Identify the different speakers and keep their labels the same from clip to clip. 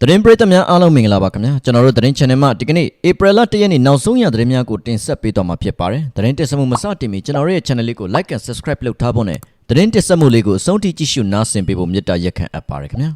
Speaker 1: သတင်းပရိသတ်များအားလုံးမင်္ဂလာပါခင်ဗျာကျွန်တော်တို့သတင်း channel မှာဒီကနေ့ဧပြီလ1ရက်နေ့နောက်ဆုံးရသတင်းများကိုတင်ဆက်ပေးသွားမှာဖြစ်ပါတယ်သတင်းတင်ဆက်မှုမစတင်မီကျွန်တော်တို့ရဲ့ channel လေးကို like and subscribe လုပ်ထားဖို့နဲ့သတင်းတင်ဆက်မှုလေးကိုအဆုံးထိကြည့်ရှုနားဆင်ပေးဖို့မေတ္တာရက်ခံအပ်ပါတယ်ခင်ဗျာ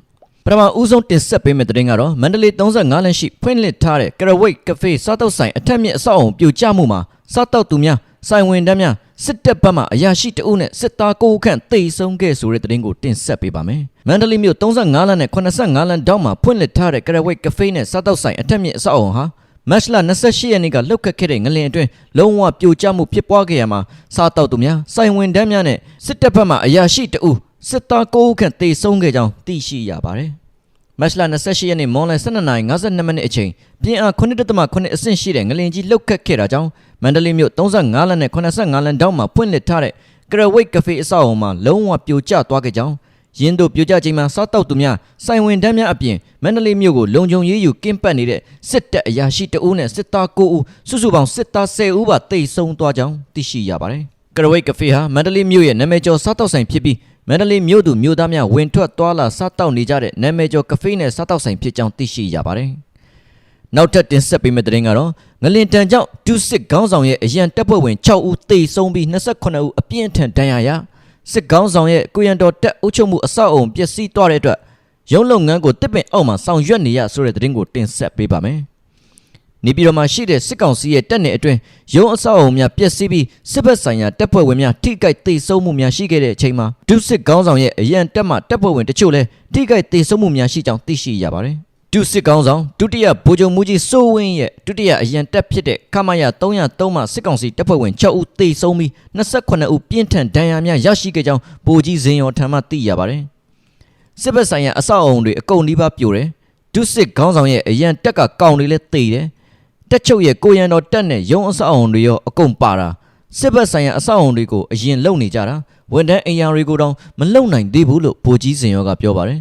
Speaker 1: ပထမဦးဆုံးတင်ဆက်ပေးမယ့်သတင်းကတော့မန္တလေး35လမ်းရှိဖွင့်လှစ်ထားတဲ့ကရဝိတ်ကဖေးစားတောက်ဆိုင်အထက်မြင့်အဆောက်အုံပြိုကျမှုမှာစားတောက်သူများဆိုင်ဝင်တန်းများ စစ်တပ်ဘက်မှအရာရှိတအုပ်နဲ့စစ်သားကိုခန့်တိတ်ဆုံးခဲ့ဆိုတဲ့သတင်းကိုတင်ဆက်ပေးပါမယ်။မန္တလေးမြို့35လမ်းနဲ့85လမ်းတောင်းမှာဖွင့်လှစ်ထားတဲ့ကရဝိတ်ကဖေးနဲ့စားတောက်ဆိုင်အထက်မြင့်အဆောက်အုံဟာမတ်လ28ရက်နေ့ကလှုပ်ခတ်ခဲ့တဲ့ငလင်အတွင်းလုံးဝပြိုကျမှုဖြစ်ပွားခဲ့ရမှာစားတောက်သူများဆိုင်ဝင်တန်းများနဲ့စစ်တပ်ဘက်မှအရာရှိတအုပ်စစ်သားကိုခန့်တိတ်ဆုံးခဲ့ကြောင်းသိရှိရပါတယ်။မတ်လ28ရက်နေ့မွန်လယ်12:52မိနစ်အချိန်ပြင်းအား9.8အဆင့်ရှိတဲ့ငလင်ကြီးလှုပ်ခတ်ခဲ့တာကြောင့် မန္တလေးမြို့35လမ်းနဲ့85လမ်းတောင်းမှာဖွင့်လှစ်ထားတဲ့ကရဝိတ်ကဖေးအဆောက်အအုံမှာလုံးဝပြိုကျသွားခဲ့ကြောင်းရင်းတို့ပြိုကျချိန်မှာစားတောက်သူများစိုင်ဝင်တန်းများအပြင်မန္တလေးမြို့ကိုလုံခြုံရေးယူကင်းပတ်နေတဲ့စစ်တပ်အရာရှိတအုပ်နဲ့စစ်သား9ဦးစုစုပေါင်းစစ်သား10ဦးပါတိတ်ဆုံးသွားကြောင်းသိရှိရပါတယ်ကရဝိတ်ကဖေးဟာမန္တလေးမြို့ရဲ့နာမည်ကျော်စားတောက်ဆိုင်ဖြစ်ပြီးမန္တလေးမြို့သူမြို့သားများဝင်ထွက်သွားလာစားတောက်နေကြတဲ့နာမည်ကျော်ကဖေးနဲ့စားတောက်ဆိုင်ဖြစ်ကြောင်းသိရှိရပါတယ်။နောက်ထပ်တင်ဆက်ပေးမယ့်သတင်းကတော့ ငလင်တန်ကြောင့်ဒုစစ်ခေါင်းဆောင်ရဲ့အရန်တပ်ဖွဲ့ဝင်6ဦးသေဆုံးပြီး28ဦးအပြင်းအထန်ဒဏ်ရာရစစ်ခေါင်းဆောင်ရဲ့ကိုရန်တော်တက်အုပ်ချုပ်မှုအဆောက်အုံပျက်စီးသွားတဲ့အတွက်ရုံးလုပ်ငန်းကိုတစ်ပင်အောက်မှာဆောင်ရွက်နေရဆိုတဲ့သတင်းကိုတင်ဆက်ပေးပါမယ်။နေပြည်တော်မှာရှိတဲ့စစ်ကောင်စီရဲ့တပ်နယ်အတွင်းရုံးအဆောက်အအုံများပျက်စီးပြီးစစ်ဘက်ဆိုင်ရာတပ်ဖွဲ့ဝင်များထိခိုက်ဒေဆုံးမှုများရှိခဲ့တဲ့အချိန်မှာဒုစစ်ကောင်းဆောင်ရဲ့အရန်တပ်မှတပ်ဖွဲ့ဝင်တချို့လည်းထိခိုက်ဒေဆုံးမှုများရှိကြောင်းသိရှိရပါတယ်။ ဒုစစ်ကောင်းဆောင်ဒုတိယဗိုလ်ချုပ်မှုကြီးစိုးဝင်းရဲ့ဒုတိယအရန်တပ်ဖြစ်တဲ့ခမရ303မှစစ်ကောင်စီတပ်ဖွဲ့ဝင်6ဦးသေဆုံးပြီး28ဦးပြင်းထန်ဒဏ်ရာများရရှိခဲ့ကြောင်းဗိုလ်ကြီးဇင်ရော်ထံမှသိရပါတယ်။စစ်ဘက်ဆိုင်ရာအဆောက်အအုံတွေအကုန်နီးပါးပြိုတယ်။ဒုစစ်ကောင်းဆောင်ရဲ့အရန်တက်ကကောင်းတွေလည်းသေတယ်။တက်ချုပ်ရဲ့ကိုရန်တော်တက်နဲ့ရုံးအဆောက်အုံတွေရောအကုန်ပါတာစစ်ဘက်ဆိုင်ရာအဆောက်အုံတွေကိုအရင်လုံနေကြတာဝန်တန်းအင်ယာတွေကိုတော့မလုံနိုင်သေးဘူးလို့ဗိုလ်ကြီးစင်ရောကပြောပါတယ်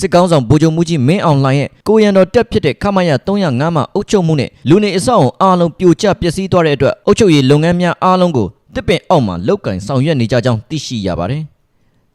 Speaker 1: စစ်ကောင်းဆောင်ဗိုလ်ချုပ်မှုကြီးမင်းအောင်လှိုင်ရဲ့ကိုရန်တော်တက်ဖြစ်တဲ့ခမရ305မှာအုပ်ချုပ်မှုနဲ့လူနေအဆောက်အုံအားလုံးပြိုကျပျက်စီးသွားတဲ့အတွက်အုပ်ချုပ်ရေးလုပ်ငန်းများအားလုံးကိုတစ်ပင်အောက်မှာလောက်ကင်ဆောင်ရွက်နေကြကြောင်းသိရှိရပါတယ်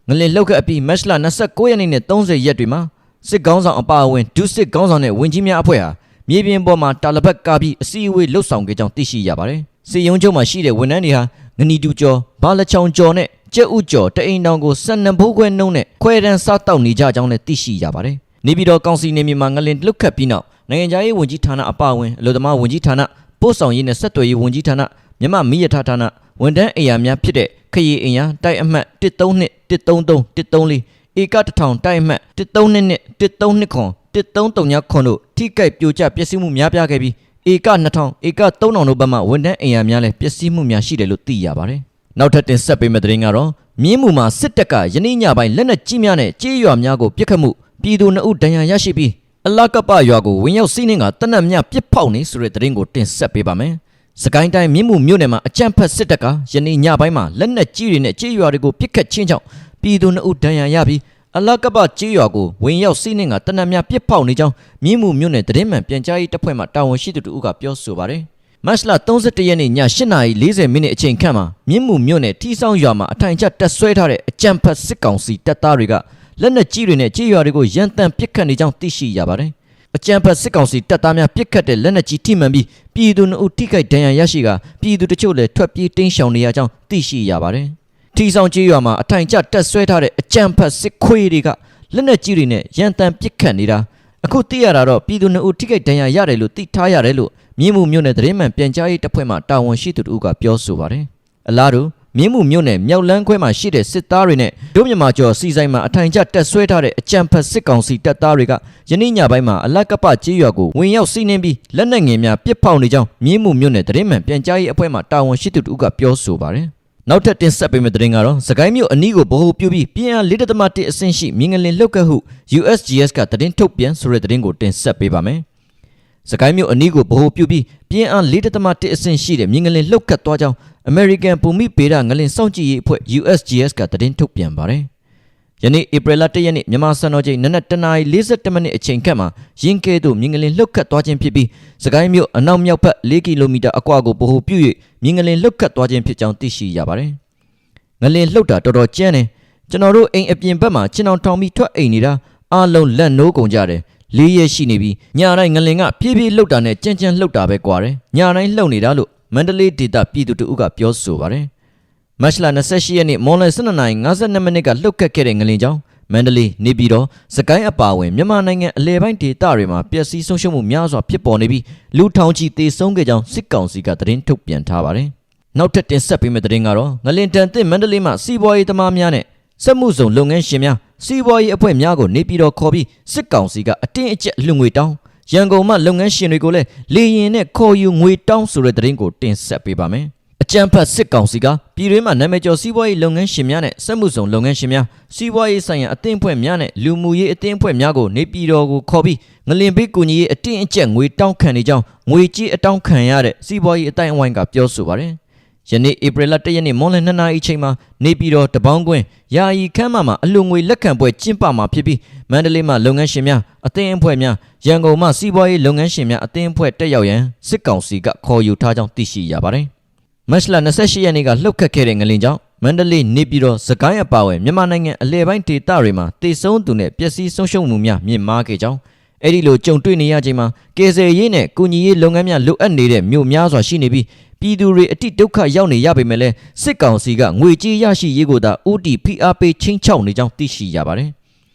Speaker 1: ငလင်လောက်ခတ်အပြီးမတ်လ29ရက်နေ့နဲ့30ရက်တွေမှာစစ်ကောင်းဆောင်အပါအဝင်ဒုစစ်ကောင်းဆောင်နဲ့ဝင်ကြီးများအဖွဲ့ဟာမြေပြင်ပေါ်မှာတာလပတ်ကားပြီးအစည်းအဝေးလှုပ်ဆောင်ခဲ့ကြောင်းသိရှိရပါတယ်။စီယုံချုပ်မှာရှိတဲ့ဝန်ထမ်းတွေဟာငနီတူကျော်ဘာလချောင်ကျော်နဲ့ ကြက်ဥကျော်တအိမ်တောင်ကို12ဘိုးခွဲနှုံးနဲ့ခွဲတန်းစားတောက်နေကြကြောင်းလည်းသိရှိရပါတယ်။နေပြည်တော်ကောင်စီနေမြေမှာငလင်လှုပ်ခတ်ပြီးနောက်နိုင်ငံခြားရေးဝန်ကြီးဌာနအပါအဝင်အလို့သမားဝန်ကြီးဌာနပို့ဆောင်ရေးနဲ့ဆက်သွယ်ရေးဝန်ကြီးဌာနမြမမိရထားဌာနဝန်ထမ်းအိမ်ယာများဖြစ်တဲ့ခရီးအိမ်ယာတိုက်အမှတ်132 133 134ဧကတထောင်တိုက်အမှတ်132 132ခွန်133ခွန်တို့ထိကြိုက်ပြိုကျပျက်စီးမှုများပြားခဲ့ပြီးဧက2000ဧက3000တို့ဘက်မှဝန်ထမ်းအိမ်ယာများလည်းပျက်စီးမှုများရှိတယ်လို့သိရပါတယ်။ နောက်ထပ်တင်ဆက်ပေးမယ့်သတင်းကတော့မြင်းမူမှာစစ်တပ်ကယနေ့ညပိုင်းလက်နက်ကြီးများနဲ့ကြေးရွာများကိုပစ်ခတ်မှုပြည်သူနှစ်ဦးဒဏ်ရာရရှိပြီးအလကပရွာကိုဝင်ရောက်စီးနှင်းကတနက်မြပစ်ဖောက်နေဆိုတဲ့သတင်းကိုတင်ဆက်ပေးပါမယ်။စကိုင်းတိုင်းမြင်းမူမြို့နယ်မှာအကြမ်းဖက်စစ်တပ်ကယနေ့ညပိုင်းမှာလက်နက်ကြီးတွေနဲ့ကြေးရွာတွေကိုပစ်ခတ်ခြင်းကြောင့်ပြည်သူနှစ်ဦးဒဏ်ရာရပြီးအလကပကြေးရွာကိုဝင်ရောက်စီးနှင်းကတနက်မြပစ်ဖောက်နေကြောင်းမြင်းမူမြို့နယ်သတင်းမှန်ပြန်ကြားရေးတပ်ဖွဲ့မှတာဝန်ရှိသူတို့ကပြောဆိုပါတယ်။ မတ်လ31ရက်နေ့ည8:40မိနစ်အချိန်ခန့်မှာမြင်းမူမြို့နယ်ထီဆောင်ရွာမှာအထိုင်ချတက်ဆွဲထားတဲ့အကြမ်းဖက်စစ်ကောင်စီတပ်သားတွေကလက်နက်ကြီးတွေနဲ့ကြေးရွာတွေကိုရန်တမ်းပစ်ခတ်နေကြောင်းသိရှိရပါတယ်။အကြံဖတ်စစ်ကောင်စီတပ်သားများပစ်ခတ်တဲ့လက်နက်ကြီးထိမှန်ပြီးပြည်သူနှုတ်ထိခိုက်ဒဏ်ရာရရှိကပြည်သူတချို့လည်းထွက်ပြေးတိမ်းရှောင်နေရကြောင်းသိရှိရပါတယ်။ထီဆောင်ကြီးရွာမှာအထိုင်ကျတက်ဆွဲထားတဲ့အကြံဖတ်စစ်ခွေးတွေကလက်နက်ကြီးတွေနဲ့ရန်တမ်းပစ်ခတ်နေတာအခုသိရတာတော့ပြည်သူနှုတ်ထိခိုက်ဒဏ်ရာရတယ်လို့သိထားရတယ်လို့ မြင်းမှုမြို့နယ်သတင်းမှန်ပြန်ကြားရေးတပ်ဖွဲ့မှတာဝန်ရှိသူတို့ကပြောဆိုပါတယ်။အလားတူမြင်းမှုမြို့နယ်မြောက်လန်းခွဲမှာရှိတဲ့စစ်သားတွေနဲ့ဒုမြမာကျော်စီဆိုင်မှာအထိုင်ကျတက်ဆွဲထားတဲ့အကြံဖတ်စစ်ကောင်စီတပ်သားတွေကယနေ့ညပိုင်းမှာအလကပကြေးရွာကိုဝင်ရောက်စီးနှင်းပြီးလက်နက်ငယ်များပစ်ဖောက်နေကြောင်းမြင်းမှုမြို့နယ်သတင်းမှန်ပြန်ကြားရေးအဖွဲ့မှတာဝန်ရှိသူတို့ကပြောဆိုပါတယ်။နောက်ထပ်တင်ဆက်ပေးမယ့်သတင်းကတော့စကိုင်းမြို့အနီးကိုဗဟိုပြုပြီးပြင်းအား4.1အဆင့်ရှိမြင်းငလင်လှုပ်ခတ်ဟု USGS ကသတင်းထုတ်ပြန်ဆိုတဲ့သတင်းကိုတင်ဆက်ပေးပါမယ်။ စကိုင်းမြို့အနီးကိုဗဟိုပြုပြီးပြင်းအား4.1အဆင့်ရှိတဲ့မြင်းငလင်လှုပ်ခတ်သွားကြောင်း American ဘူမိပေဒငလင်စောင့်ကြည့်ရေးအဖွဲ့ USGS ကသတင်းထုတ်ပြန်ပါတယ်။ယနေ့ဧပြီလ1ရက်နေ့မြန်မာစံတော်ချိန်နနက်7:47မိနစ်အချိန်ခန့်မှာရင်းကဲသို့မြင်းငလင်လှုပ်ခတ်သွားခြင်းဖြစ်ပြီးစကိုင်းမြို့အနောက်မြောက်ဘက်4ကီလိုမီတာအကွာကိုဗဟိုပြု၍မြင်းငလင်လှုပ်ခတ်သွားခြင်းဖြစ်ကြောင်းသိရှိရပါတယ်။ငလင်လှုပ်တာတော်တော်ကျန်းတယ်။ကျွန်တော်တို့အိမ်အပြင်ဘက်မှာချင်းအောင်ထောင်ပြီးထွက်အိမ်နေတာအားလုံးလက်နိုးကုန်ကြတယ်။ ၄ရက်ရှိနေပြီးညတိုင်းငလင်ကပြေးပြေးလှုပ်တာနဲ့ကြမ်းကြမ်းလှုပ်တာပဲကွာတယ်ညတိုင်းလှုပ်နေတာလို့မန္တလေးဒေသပြည်သူတို့ကပြောဆိုပါတယ်မတ်လ28ရက်နေ့မွန်လယ်12:52မိနစ်ကလှုပ်ခတ်ခဲ့တဲ့ငလင်ကြောင့်မန္တလေးနေပြည်တော်စကိုင်းအပါအဝင်မြန်မာနိုင်ငံအလဲပိုင်းဒေသတွေမှာပျက်စီးဆုံးရှုံးမှုများစွာဖြစ်ပေါ်နေပြီးလူထောင်ချီသေဆုံးခဲ့ကြောင်းစစ်ကောင်စီကသတင်းထုတ်ပြန်ထားပါတယ်နောက်ထပ်တင်ဆက်ပေးမယ့်သတင်းကတော့ငလင်တန်သစ်မန္တလေးမှာစီးပွားရေးသမားများနဲ့ စက်မှုဇုံလုပ်ငန်းရှင်များစီးပွားရေးအဖွဲ့များကိုနေပြည်တော်ခေါ်ပြီးစစ်ကောင်စီကအတင်းအကျပ်လူငွေတောင်းရန်ကုန်မှလုပ်ငန်းရှင်တွေကိုလည်းလေရင်နဲ့ခေါ်ယူငွေတောင်းဆိုတဲ့သတင်းကိုတင်ဆက်ပေးပါမယ်အကြံဖတ်စစ်ကောင်စီကပြည်တွင်းမှာနာမည်ကျော်စီးပွားရေးလုပ်ငန်းရှင်များနဲ့စက်မှုဇုံလုပ်ငန်းရှင်များစီးပွားရေးဆိုင်ရာအသင်းအဖွဲ့များနဲ့လူမှုရေးအသင်းအဖွဲ့များကိုနေပြည်တော်ကိုခေါ်ပြီးငလင်ဘေးကူညီရေးအတင်းအကျပ်ငွေတောင်းခံနေကြောင်းငွေကြေးအတောင်းခံရတဲ့စီးပွားရေးအတိုင်းအဝိုင်းကပြောဆိုပါတယ် ယနေ့ဧပြီလ1ရက်နေ့မွန်လယ်2နာရီအချိန်မှာနေပြည်တော်တပေါင်းကွင်းယာယီခမ်းမမှာအလူငွေလက်ခံပွဲကျင်းပမှာဖြစ်ပြီးမန္တလေးမှာလုပ်ငန်းရှင်များအသင်းအဖွဲ့များရန်ကုန်မှာစီးပွားရေးလုပ်ငန်းရှင်များအသင်းအဖွဲ့တက်ရောက်ရန်စစ်ကောင်စီကခေါ်ယူထားကြောင်းသိရှိရပါတယ်။မတ်လ28ရက်နေ့ကလှုပ်ခတ်ခဲ့တဲ့ငလင်ကြောင့်မန္တလေးနေပြည်တော်စကိုင်းအပါအဝင်မြန်မာနိုင်ငံအလဲပိုင်းဒေသတွေမှာတေဆုံးသူနဲ့ပျက်စီးဆုံးရှုံးမှုများမြင့်မားခဲ့ကြောင်း အဲ့ဒီလိုကြုံတွေ့နေရချိန်မှာကေဆယ်ရေးနဲ့ကုညီရေးလုပ်ငန်းများလိုအပ်နေတဲ့မြို့များစွာရှိနေပြီးပြည်သူတွေအတိဒုက္ခရောက်နေရပေမဲ့လည်းစစ်ကောင်စီကငွေကြေးရရှိရေးကိုသာဥတီဖိအားပေးချင်းချောက်နေကြောင်းသိရှိရပါတယ်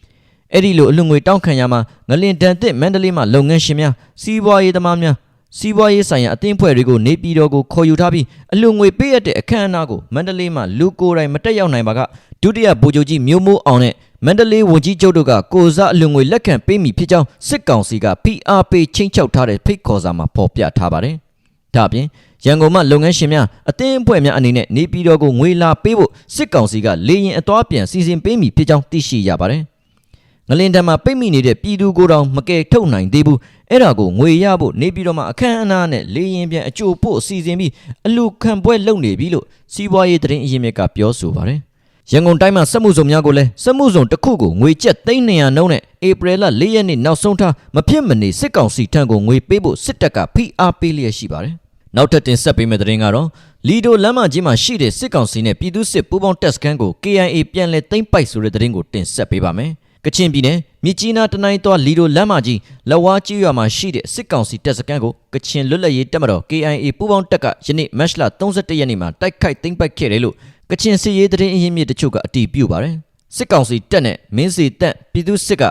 Speaker 1: ။အဲ့ဒီလိုအလူငွေတောင်းခံရမှာငလင်တန်တစ်မန္တလေးမှာလုပ်ငန်းရှင်များစီးပွားရေးသမားများစီးပွားရေးဆိုင်ရာအသင်းဖွဲ့တွေကိုနေပြည်တော်ကိုခေါ်ယူထားပြီးအလူငွေပေးရတဲ့အခမ်းအနားကိုမန္တလေးမှာလူကိုယ်တိုင်မတက်ရောက်နိုင်ပါကဒုတိယဗိုလ်ချုပ်ကြီးမျိုးမိုးအောင်နဲ့ မန္တလေးဝန်ကြီးချုပ်တို့ကကိုစားအလူငွေလက်ခံပေးမိဖြစ်ကြောင်းစစ်ကောင်စီက PRP ချင်းချောက်ထားတဲ့ဖိတ်ခေါ်စာမှာဖော်ပြထားပါတယ်။ဒါ့အပြင်ရန်ကုန်မှလုပ်ငန်းရှင်များအသင်းအဖွဲ့များအနေနဲ့နေပြည်တော်ကိုငွေလာပေးဖို့စစ်ကောင်စီကလေရင်အသွားပြန်စီစဉ်ပေးမိဖြစ်ကြောင်းသိရှိရပါတယ်။ငလင်တံမှာပိတ်မိနေတဲ့ပြည်သူကိုယ်တော်မကယ်ထုတ်နိုင်သေးဘူးအဲ့ဒါကိုငွေရဖို့နေပြည်တော်မှာအခမ်းအနားနဲ့လေရင်ပြန်အကျိုးဖို့အစီအစဉ်ပြီးအလူခံပွဲလုပ်နေပြီလို့စီးပွားရေးသတင်းအရင်းမြစ်ကပြောဆိုပါတယ်။ ရန်ကုန်တိုင်းမှာစက်မှုဇုံများကိုလည်းစက်မှုဇုံတစ်ခုကိုငွေကျပ်300နှုန်းနဲ့ဧပြီလ4ရက်နေ့နောက်ဆုံးထားမဖြစ်မနေစစ်ကောင်စီထံကိုငွေပေးဖို့စစ်တပ်ကဖိအားပေးလျက်ရှိပါတယ်။နောက်ထပ်တင်ဆက်ပေးမယ့်သတင်းကတော့လီဒိုလမ်းမကြီးမှာရှိတဲ့စစ်ကောင်စီနဲ့ပြည်သူစစ်ပူးပေါင်းတပ်စခန်းကို KIA ပြန်လည်သိမ်းပိုက်ဆိုတဲ့သတင်းကိုတင်ဆက်ပေးပါမယ်။ကချင်ပြည်နယ်မြစ်ကြီးနားတနိုင်းသွားလီဒိုလမ်းမကြီးလက်ဝါးကြီးရွာမှာရှိတဲ့စစ်ကောင်စီတပ်စခန်းကိုကချင်လွတ်လပ်ရေးတပ်မတော် KIA ပူးပေါင်းတပ်ကယနေ့မတ်လ31ရက်နေ့မှာတိုက်ခိုက်သိမ်းပိုက်ခဲ့တယ်လို့ ကချင်စစ်ရေးသတင်းအရင်းမြစ်တချို့ကအတည်ပြုပါတယ်။စစ်ကောင်စီတပ်နဲ့မင်းစီတပ်ပြည်သူစစ်က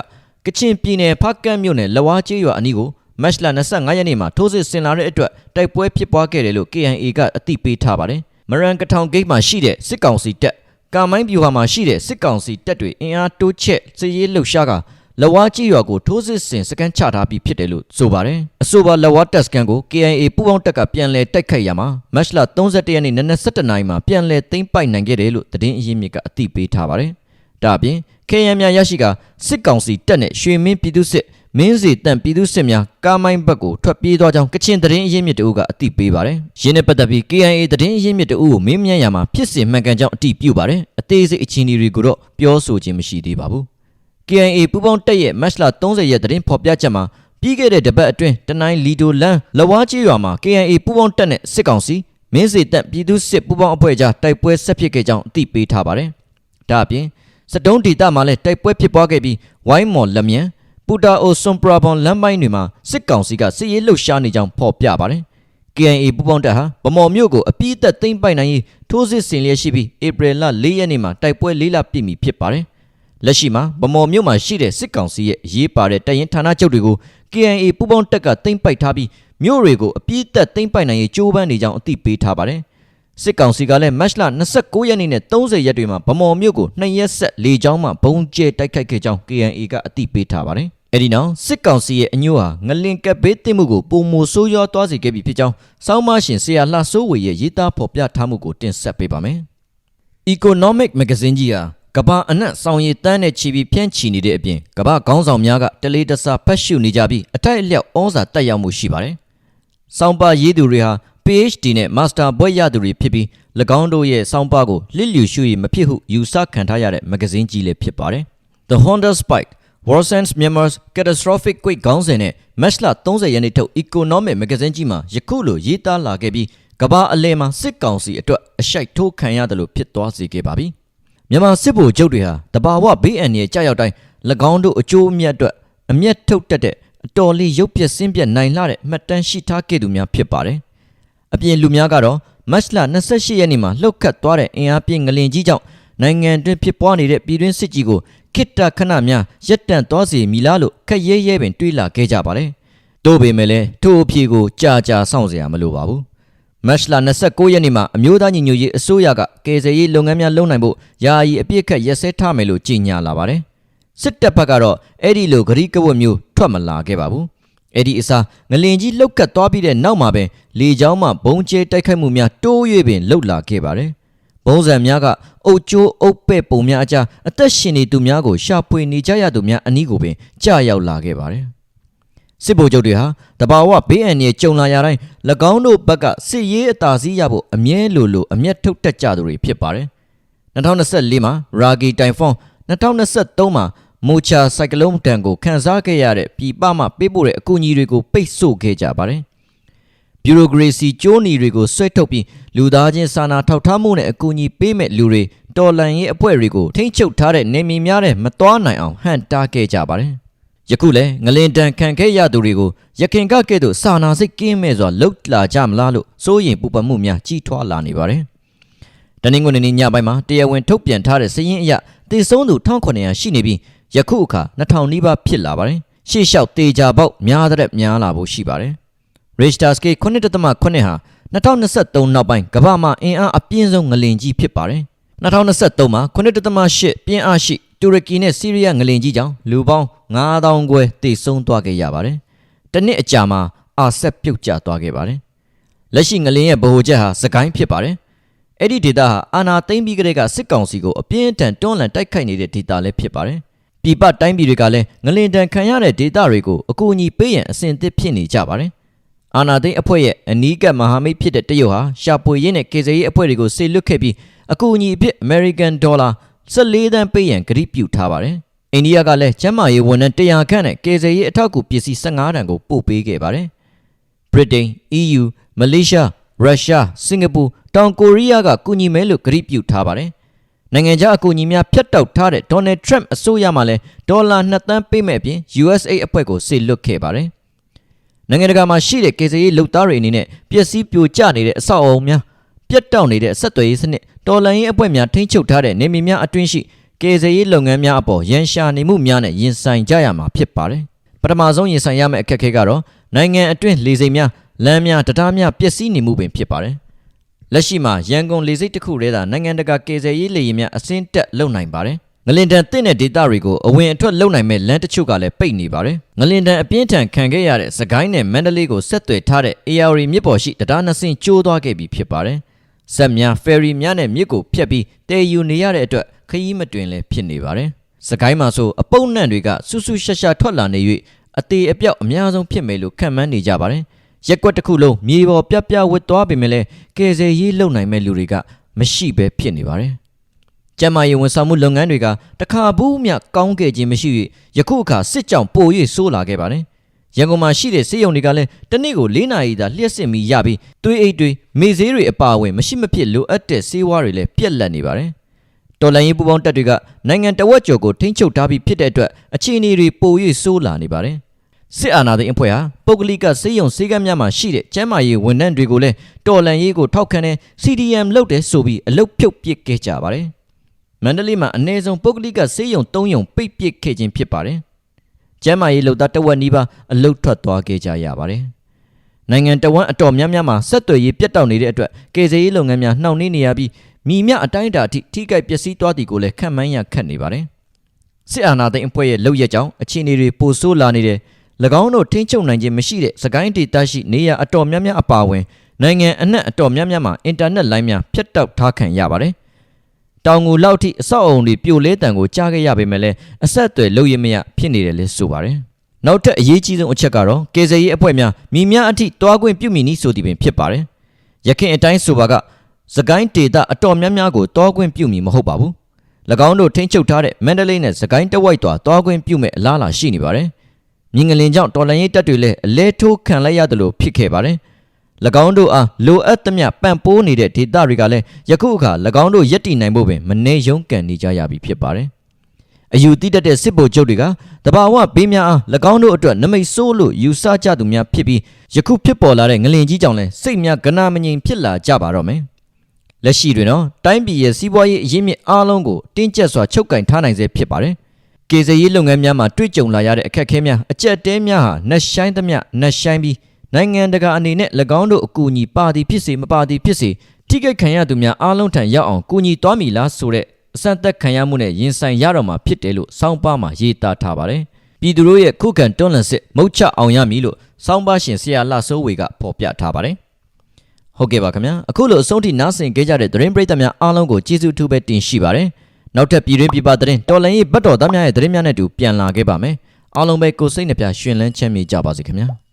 Speaker 1: ကချင်ပြည်နယ်ဖားကန့်မြို့နယ်လက်ဝါးကြီးရွာအနီးကိုမတ်လ25ရက်နေ့မှာထိုးစစ်ဆင်လာတဲ့အတွက်တိုက်ပွဲဖြစ်ပွားခဲ့တယ်လို့ KIA ကအသိပေးထားပါတယ်။မရန်ကထောင်ဂိတ်မှာရှိတဲ့စစ်ကောင်စီတပ်ကာမိုင်းပြူဟာမှာရှိတဲ့စစ်ကောင်စီတပ်တွေအင်အားတိုးချက်စစ်ရေးလှုပ်ရှားက လဝါကြီးရွာကိုထိုးစစ်ဆင်စကန်ချထားပြီးဖြစ်တယ်လို့ဆိုပါတယ်။အဆိုပါလဝါတပ်စကန်ကို KIA ပူးပေါင်းတပ်ကပြန်လည်တိုက်ခိုက်ရမှာမတ်လ31ရက်နေ့နနက်7:00နာရီမှာပြန်လည်သိမ်းပိုက်နိုင်ခဲ့တယ်လို့သတင်းအရင်းမြစ်ကအသိပေးထားပါတယ်။ဒါအပြင် KIA များရရှိကစစ်ကောင်စီတပ်နဲ့ရွှေမင်းပြည်သူစစ်မင်းစီတန်ပြည်သူစစ်များကားမိုင်းဘက်ကိုထွက်ပြေးသွားကြောင်းကချင်သတင်းအရင်းမြစ်တို့ကအသိပေးပါတယ်။ရင်းနဲ့ပတ်သက်ပြီး KIA သတင်းအရင်းမြစ်တို့ကိုမင်းမြန်ရမှာဖြစ်စဉ်မှန်ကန်ကြောင်းအသိပြုပါတယ်။အသေးစိတ်အခြေအနေတွေကိုတော့ပြောဆိုခြင်းမရှိသေးပါဘူး။ KIA ပူပေါင်းတက်ရဲ့မတ်လ30ရက်သတင်းဖော်ပြချက်မှာပြီးခဲ့တဲ့တပတ်အတွင်းတနိုင်းလီဒိုလန်လဝါကြီးရွာမှာ KIA ပူပေါင်းတက်နဲ့စစ်ကောင်စီမင်းစီတပ်ပြည်သူစစ်ပူပေါင်းအဖွဲ့ကြားတိုက်ပွဲဆက်ဖြစ်ခဲ့ကြောင်းအသိပေးထားပါတယ်။ဒါအပြင်စတုံးဒေတာမှာလည်းတိုက်ပွဲဖြစ်ပွားခဲ့ပြီးဝိုင်းမော်လက်မြန်ပူတာအိုဆွန်ပရာဘွန်လမ်းပိုင်းတွေမှာစစ်ကောင်စီကစစ်ရေးလှုပ်ရှားနေကြောင်းဖော်ပြပါတယ်။ KIA ပူပေါင်းတပ်ဟာဗမော်မြို့ကိုအပြည့်အသက်သိမ်းပိုက်နိုင်ရေးထိုးစစ်ဆင်လျက်ရှိပြီးဧပြီလ၄ရက်နေ့မှာတိုက်ပွဲလေးလပြည့်မီဖြစ်ပါတယ်။ လက်ရှိမှာဗမော်မြို့မှာရှိတဲ့စစ်ကောင်စီရဲ့အရေးပါတဲ့တရင်ဌာနချုပ်တွေကို KIA ပူပေါင်းတပ်ကသိမ်းပိုက်ထားပြီးမြို့တွေကိုအပြည့်အသက်သိမ်းပိုက်နိုင်ရေးကြိုးပမ်းနေကြောင်းအသိပေးထားပါတယ်။စစ်ကောင်စီကလည်းမတ်လ29ရက်နေ့နဲ့30ရက်တွေမှာဗမော်မြို့ကိုနှစ်ရက်ဆက်လေကြောင်းမှဘုံကျဲတိုက်ခိုက်ခဲ့ကြောင်း KNA ကအသိပေးထားပါတယ်။အဲ့ဒီနောက်စစ်ကောင်စီရဲ့အညို့ဟာငလင်ကပ်ဘေးတင်မှုကိုပုံမိုဆိုးရွားသွားစေခဲ့ပြီဖြစ်ကြောင်းစောင်းမရှင်ဆရာလှစိုးဝေရဲ့ရေးသားဖော်ပြထားမှုကိုတင်ဆက်ပေးပါမယ်။ Economic Magazine ကြီးဟာ ကမ္ဘာအနှံ့ဆောင်ရည်တန်းနဲ့ချီပြီးဖြန့်ချီနေတဲ့အပြင်ကမ္ဘာခေါင်းဆောင်များကတလေးတစားဖတ်ရှုနေကြပြီးအထိုက်အလျောက်ဩဇာတက်ရောက်မှုရှိပါတယ်။စောင်းပါရေးသူတွေဟာ PhD နဲ့ Master ဘွဲ့ရသူတွေဖြစ်ပြီး၎င်းတို့ရဲ့စောင်းပါကိုလစ်လျူရှုရမဖြစ်ဟုယူဆခံထားရတဲ့မဂဇင်းကြီးလည်းဖြစ်ပါတယ်။ The Honda Spike Warsons Myanmar's Catastrophic Quake ခေါင်းစဉ်နဲ့ Match လ30ရက်နေ့ထုတ် Economic Magazine ကြီးမှာယခုလိုရေးသားလာခဲ့ပြီးကမ္ဘာအလဲမှာစစ်ကောင်စီအတွက်အရှိုက်ထိုးခံရတယ်လို့ဖြစ်သွားစေခဲ့ပါပြီ။ မြန်မာစစ်ဗိုလ်ချုပ်တွေဟာတဘာဝဘေးအန္တရာယ်ကြောက်ရောက်တိုင်း၎င်းတို့အကျိုးအမြတ်အတွက်အမျက်ထုတ်တတ်တဲ့အတော်လေးရုပ်ပြက်ဆင်းပြက်နိုင်လာတဲ့မှတ်တမ်းရှိထားခဲ့သူများဖြစ်ပါတယ်။အပြင်လူများကတော့မတ်လ28ရက်နေ့မှာလှုပ်ခတ်သွားတဲ့အင်အားပြင်းငလင်ကြီးကြောင့်နိုင်ငံတွင်းဖြစ်ပွားနေတဲ့ပြည်တွင်းစစ်ကြီးကိုခိတ္တခဏများရပ်တန့်သွားစေမည်လားလို့ခက်ရဲရဲပင်တွေးလာခဲ့ကြပါတယ်။တို့ပေမဲ့လည်းထို့အဖြေကိုကြာကြာစောင့်စရာမလိုပါဘူး။ မတ်လ29ရက်နေ့မှာအမျိုးသားညီညွတ်ရေးအစိုးရကကယ်ဆယ်ရေးလုပ်ငန်းများလုပ်နိုင်ဖို့ယာယီအပြစ်ခတ်ရက်စဲထားမယ်လို့ကြေညာလာပါတယ်။စစ်တပ်ဘက်ကတော့အဲ့ဒီလိုဂရိကဝတ်မျိုးထွက်မလာခဲ့ပါဘူး။အဲ့ဒီအစားငလင်ကြီးလှုပ်ခတ်သွားပြီးတဲ့နောက်မှာပဲလေကြောင်းမှဘုံကျဲတိုက်ခိုက်မှုများတိုး၍ပင်လှုပ်လာခဲ့ပါတယ်။ဘုံစံများကအုတ်ကျိုးအုတ်ပဲ့ပုံများအကြားအသက်ရှင်နေသူများကိုရှာဖွေနေကြရသူများအနီးကိုပင်ကြာရောက်လာခဲ့ပါတယ်။ စစ်ဗိုလ်ချုပ်တွေဟာတဘာဝဘေးအန္တရာယ်ကြုံလာရတိုင်း၎င်းတို့ဘက်ကစစ်ရေးအသာစီးရဖို့အမြဲလိုလိုအမျက်ထုတ်တတ်ကြသူတွေဖြစ်ပါတယ်။2024မှာရာဂီတိုင်ဖွန်2023မှာမိုချာဆိုင်ကလုန်းတန်ကိုခန်းစားခဲ့ရတဲ့ပြည်ပမှပေးပို့တဲ့အကူအညီတွေကိုပိတ်ဆို့ခဲ့ကြပါတယ်။ဘျူရိုကရေစီကျိုးနီတွေကိုဆွဲထုတ်ပြီးလူသားချင်းစာနာထောက်ထားမှုနဲ့အကူအညီပေးမဲ့လူတွေတော်လန်ရေးအဖွဲ့တွေကိုထိမ့်ချုပ်ထားတဲ့နေမီများတဲ့မသွားနိုင်အောင်ဟန်တားခဲ့ကြပါတယ်။ ယခုလည်းငလင်တန်ခံခဲ့ရသူတွေကိုရခင်ကကဲ့သို့စာနာစိတ်ကင်းမဲ့စွာလှုပ်လာကြမလားလို့စိုးရင်ပူပန်မှုများကြီးထွားလာနေပါတယ်။တနင်္ဂနွေနေ့ညပိုင်းမှာတရားဝင်ထုတ်ပြန်ထားတဲ့စည်ရင်းအရတည်ဆုံးသူ1900ရှိနေပြီးယခုအခါ2000နီးပါးဖြစ်လာပါတယ်။ရှေ့လျှောက်တေချာပေါက်များတဲ့များလာဖို့ရှိပါတယ်။ Richter scale 9.8ဟာ2023နောက်ပိုင်းကမ္ဘာမှာအင်အားအပြင်းဆုံးငလင်ကြီးဖြစ်ပါတယ်။2023မှာ9.8ပြင်းအားရှိတူရကီနဲ့ဆီးရီးယားငလင်ကြီးကြောင့်လူပေါင်း 9000ခွဲတေဆုံးသွားခဲ့ရပါတယ်။တစ်နှစ်အကြာမှာအာဆက်ပြုတ်ကျသွားခဲ့ပါတယ်။လက်ရှိငလင်ရဲ့ဗဟိုချက်ဟာစကိုင်းဖြစ်ပါတယ်။အဲ့ဒီဒေတာဟာအာနာသိမ့်ပြီးကလေးကစစ်ကောင်စီကိုအပြင်းအထန်တွန်းလှန်တိုက်ခိုက်နေတဲ့ဒေတာလည်းဖြစ်ပါတယ်။ပြည်ပတိုင်းပြည်တွေကလည်းငလင်တန်ခံရတဲ့ဒေတာတွေကိုအကူအညီပေးရန်အစဉ်အသစ်ဖြစ်နေကြပါတယ်။အာနာသိမ့်အဖွဲ့ရဲ့အနီးကပ်မဟာမိတ်ဖြစ်တဲ့တရုတ်ဟာရှာပွေရင်းနဲ့ကေဇေရေးအဖွဲ့တွေကိုဆေလွတ်ခဲ့ပြီးအကူအညီအဖြစ် American Dollar 14သန်းပေးရန်ကတိပြုထားပါတယ်။ အိန္ဒိယကလည်းကျန်းမာရေးဝန်ထမ်း100ခန့်နဲ့ကေဇေရေးအထောက်အကူပစ္စည်း15တန်ကိုပို့ပေးခဲ့ပါတယ်။ Britain, EU, Malaysia, Russia, Singapore, တောင်ကိုရီးယားကကူညီမယ်လို့ကတိပြုထားပါတယ်။နိုင်ငံခြားအကူအညီများဖြတ်တောက်ထားတဲ့ Donald Trump အစိုးရမှလည်းဒေါ်လာ2သန်းပေးမဲ့အပြင် USA အဖွဲ့ကိုစေလွတ်ခဲ့ပါတယ်။နိုင်ငံတကာမှာရှိတဲ့ကေဇေရေးလုပ်သားတွေအနေနဲ့ပျက်စီးပြိုကျနေတဲ့အဆောက်အအုံများပြတ်တောက်နေတဲ့ဆက်သွယ်ရေးစနစ်တော်လှန်ရေးအဖွဲ့များထိန်းချုပ်ထားတဲ့နေမီများအတွင်းရှိ ကေဇေရေးလုပ်ငန်းများအပေါ်ရန်ရှာနေမှုများနဲ့ရင်ဆိုင်ကြရမှာဖြစ်ပါတယ်။ပထမဆုံးရင်ဆိုင်ရမယ့်အခက်အခဲကတော့နိုင်ငံအတွင်းလေဆိပ်များလမ်းများတရားများပျက်စီးနေမှုပင်ဖြစ်ပါတယ်။လက်ရှိမှာရန်ကုန်လေဆိပ်တစ်ခုတည်းသာနိုင်ငံတကာကေဇေရေးလေယာဉ်များအစင်းတက်လုံနိုင်ပါတယ်။ငလင်တန်တင့်တဲ့ဒေတာတွေကိုအဝင်အထွက်လုံနိုင်မဲ့လမ်းတချို့ကလည်းပိတ်နေပါတယ်။ငလင်တန်အပြင်းထန်ခံခဲ့ရတဲ့စကိုင်းနဲ့မန္တလေးကိုဆက်သွယ်ထားတဲ့ AR မြစ်ပေါ်ရှိတရားနှစ်စင်းကျိုးသွားခဲ့ပြီဖြစ်ပါတယ်။ဆက်များဖယ်ရီများနဲ့မြစ်ကိုဖျက်ပြီးတည်ယူနေရတဲ့အတွက် ခရီးမတွင်လည်းဖြစ်နေပါတယ်။စကိုင်းမှာဆိုအပုပ်နှံ့တွေကဆူဆူရှာရှာထွက်လာနေ၍အသေးအပြောက်အများဆုံးဖြစ်မယ်လို့ခန့်မှန်းနေကြပါတယ်။ရက်ကွက်တစ်ခုလုံးမြေပေါ်ပြပြဝစ်သွားပေမဲ့လည်းကယ်ဆယ်ရေးလုပ်နိုင်မဲ့လူတွေကမရှိဘဲဖြစ်နေပါတယ်။ကျမရေးဝန်ဆောင်မှုလုပ်ငန်းတွေကတခါဘူးမြကောင်းခဲ့ခြင်းမရှိ၍ယခုအခါစစ်ကြောင်ပို၍ဆိုးလာခဲ့ပါတယ်။ရန်ကုန်မှာရှိတဲ့စေယုံတွေကလည်းတနေ့ကို၄နာရီသာလျှက်စစ်မီရပြီးသွေးအိတ်တွေမေဈေးတွေအပါအဝင်မရှိမဖြစ်လိုအပ်တဲ့စေဝါတွေလည်းပြက်လက်နေပါတယ်။ တော်လိုင်းရေးပူပေါင်းတပ်တွေကနိုင်ငံတဝက်ကျော်ကိုထိန်းချုပ်ထားပြီးဖြစ်တဲ့အတွက်အခြေအနေတွေပို၍ဆိုးလာနေပါတယ်။စစ်အာဏာသိမ်းအဖွဲ့ဟာပုဂ္ဂလိကစေယုံစေကမ်းများမှာရှိတဲ့ကျန်းမာရေးဝန်ထမ်းတွေကိုလည်းတော်လန်ရေးကိုထောက်ခံတဲ့ CDM လုပ်တယ်ဆိုပြီးအလုတ်ဖြုတ်ပစ်ခဲ့ကြပါတယ်။မန္တလေးမှာအ ਨੇ ဆုံးပုဂ္ဂလိကစေယုံ၃ယုံပိတ်ပစ်ခဲ့ခြင်းဖြစ်ပါတယ်။ကျန်းမာရေးလုပ်သားတဝက်နီးပါးအလုတ်ထွက်သွားခဲ့ကြရပါတယ်။နိုင်ငံတော်ဝန်အတော်များများမှာဆက်သွယ်ရေးပြတ်တောက်နေတဲ့အတွက်ကေဇေရေးလုပ်ငန်းများနှောင့်နှေးနေရပြီး မိမြအတိုင်းအတာအထိထိခိုက်ပျက်စီးသွားသည်ကိုလည်းခံမှန်းရခက်နေပါတယ်။စစ်အာဏာသိမ်းအဖွဲ့ရဲ့လုပ်ရက်ကြောင့်အခြေအနေတွေပိုဆိုးလာနေတဲ့၎င်းတို့ထိန်းချုပ်နိုင်ခြင်းမရှိတဲ့စကိုင်းဒေသရှိနေရအတော်များများအပါအဝင်နိုင်ငံအနှံ့အတော်များများမှာအင်တာနက်လိုင်းများဖြတ်တောက်ထားခံရပါတယ်။တောင်ငူလောက်ထိအဆောက်အုံတွေပြိုလဲတံကိုကြားခဲ့ရပေမဲ့လည်းအဆက်အသွယ်လုပ်ရမရဖြစ်နေတယ်လို့ဆိုပါတယ်။နောက်ထပ်အရေးကြီးဆုံးအချက်ကတော့ကေဇေရေးအဖွဲ့များမိများအထိတွားခွင့်ပြုမိနည်းဆိုသည်ပင်ဖြစ်ပါတယ်။ရခင်အတိုင်းဆိုပါက စကိုင်းဒေတာအတော်များများကိုတွားခွင့်ပြုမိမဟုတ်ပါဘူး။၎င်းတို့ထိန်းချုပ်ထားတဲ့မန္တလေးနဲ့စကိုင်းတဝိုက်တွာတွားခွင့်ပြုမဲ့အလားအလာရှိနေပါတယ်။မြင်းငလင်ကြောင့်တော်လန်ရေးတပ်တွေလည်းအလဲထိုးခံလိုက်ရတယ်လို့ဖြစ်ခဲ့ပါတယ်။၎င်းတို့အားလိုအပ်သမျှပံ့ပိုးနေတဲ့ဒေတာတွေကလည်းယခုအခါ၎င်းတို့ယက်တည်နိုင်ဖို့ပင်မနေရုံးကန်နေကြရပြီဖြစ်ပါတယ်။အယူတိတတ်တဲ့စစ်ဗိုလ်ချုပ်တွေကတဘာဝဘေးများအား၎င်းတို့အတွက်နမိတ်ဆိုးလို့ယူဆကြသူများဖြစ်ပြီးယခုဖြစ်ပေါ်လာတဲ့ငလင်ကြီးကြောင့်လည်းစိတ်များကနာမငြိမ်ဖြစ်လာကြပါတော့မယ်။ လက်ရှိတွင်တော့တိုင်းပြည်ရဲ့စီးပွားရေးအရင်းမြစ်အားလုံးကိုတင်းကျပ်စွာချုပ်ကင်ထားနိုင်စေဖြစ်ပါတယ်။ကေဇရေးလုပ်ငန်းများမှာတွေ့ကြုံလာရတဲ့အခက်အခဲများအကြက်တဲများဟာနှက်ဆိုင်သမျှနှက်ဆိုင်ပြီးနိုင်ငံတကာအနေနဲ့၎င်းတို့အကူအညီပါသည်ဖြစ်စေမပါသည်ဖြစ်စေထိခိုက်ခံရသူများအားလုံးထံရောက်အောင်ကူညီသွားမည်လားဆိုတဲ့အစံသက်ခံရမှုနဲ့ရင်ဆိုင်ရတော့မှာဖြစ်တယ်လို့စောင်းပါမှာရေးသားထားပါတယ်။ပြည်သူတို့ရဲ့ခုခံတွန်းလှန်စစ်မုတ်ချအောင်ရမည်လို့စောင်းပါရှင်ဆရာလှစိုးဝေကဖော်ပြထားပါတယ်။ ဟုတ်ကဲ့ပါခင်ဗျာအခုလိုအဆုံးထိနားဆင်ကြကြတဲ့သတင်းပရိသတ်များအားလုံးကိုကျေးဇူးထူးပဲတင်ရှိပါတယ်။နောက်ထပ်ပြည်တွင်းပြည်ပသတင်းတော်လန်ရေးဘတ်တော်သားများရဲ့သတင်းများနဲ့အတူပြန်လာခဲ့ပါမယ်။အားလုံးပဲကိုယ်စိတ်နှပြရှင်လန်းချမ်းမြေကြပါစေခင်ဗျာ။